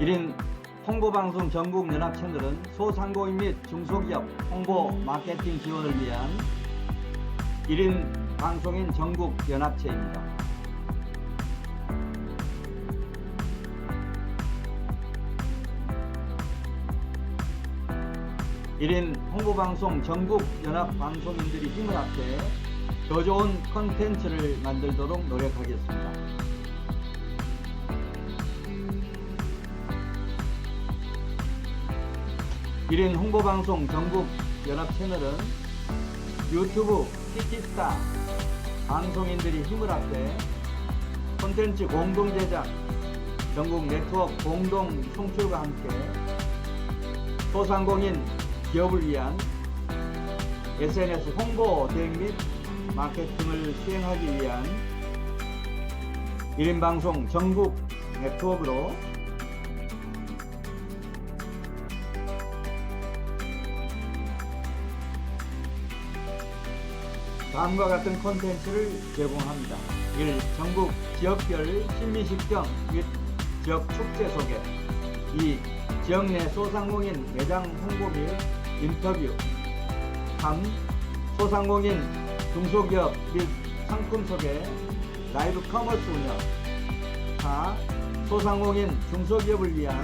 1인 홍보방송 전국연합 채널은 소상공인 및 중소기업 홍보 마케팅 지원을 위한 1인 방송인 전국연합체입니다. 일인 홍보방송 전국 연합 방송인들이 힘을 합해 더 좋은 컨텐츠를 만들도록 노력하겠습니다. 1인 홍보방송 전국 연합 채널은 유튜브 키키스타 방송인들이 힘을 합해 콘텐츠 공동 제작 전국 네트워크 공동 송출과 함께 소상공인 기업을 위한 SNS 홍보 대행 및 마케팅을 수행하기 위한 1인 방송 전국 네트워크로 다음과 같은 콘텐츠를 제공합니다. 1. 전국 지역별 신미식경 및 지역 축제 소개 2. 지역 내 소상공인 매장 홍보 및 인터뷰 3. 소상공인 중소기업 및 상품 소개 라이브 커머스 운영 4. 소상공인 중소기업을 위한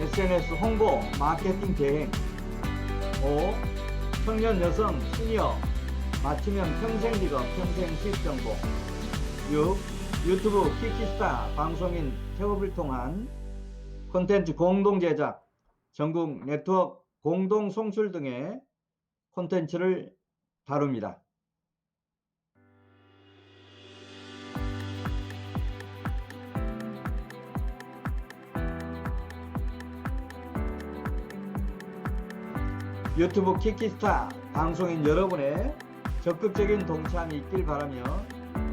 SNS 홍보 마케팅 대행 5. 청년 여성 시니어 맞춤형 평생 직업 평생 수입 정보 6. 유튜브 키키스타 방송인 협업을 통한 콘텐츠 공동 제작 전국 네트워크 공동 송출 등의 콘텐츠를 다룹니다. 유튜브 키키스타 방송인 여러분의 적극적인 동참이 있길 바라며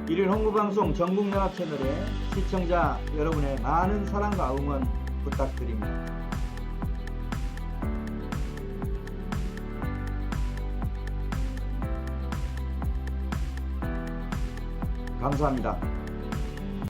1일 홍보방송 전국연합 채널에 시청자 여러분의 많은 사랑과 응원 부탁드립니다. 감사합니다.